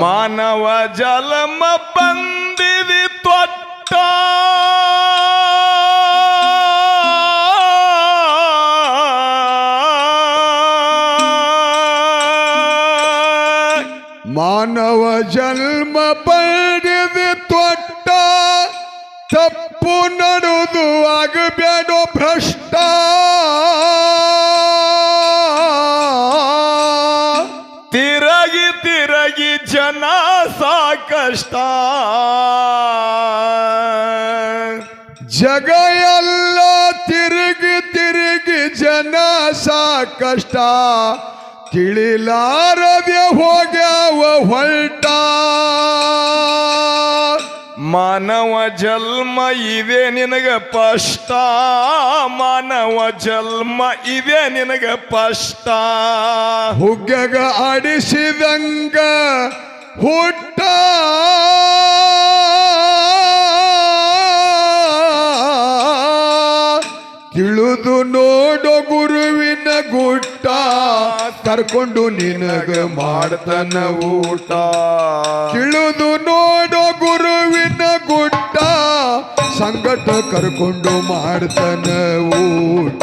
ಮಾನವ ಜಲಮ ಬಂದಿದಿ ತೊಟ್ಟ. ಮಾನವ ಜನ್ಮ ಪಡೆದು ತೊಟ್ಟ. ತಪ್ಪು ನಡುದು ಆಗಬೇಡೋ ಭ್ರಷ್ಟ. ತಿರಗಿ ತಿರಗಿ ಜನ ಸಾಕಷ್ಟ. ಜಗ ಎಲ್ಲ ತಿರುಗಿ ತಿರುಗಿ ಜನ ಸಾಕಷ್ಟ. ತಿಳಿಲಾರದೆ ಹೋಗ್ಯಾವ ಮಾನವ ಜನ್ಮ ಇದೆ ನಿನಗ ಪಷ್ಟ. ಮಾನವ ಜನ್ಮ ಇದೆ ನಿನಗ ಪಷ್ಟ. ಹುಗ್ಗಗ ಆಡಿಸಿದಂಗ ಹುಟ್ಟ. ತಿಳಿದು ನೋಡು ಗುರುವಿನ ಗುಟ್ಟ. ಕರ್ಕೊಂಡು ನಿನಗ ಮಾಡ್ತನ ಊಟ. ತಿಳಿದು ನೋಡು ಗುಟ್ಟ ಸಂಗಟ ಕರ್ಕೊಂಡು ಮಾಡ್ತನ ಊಟ.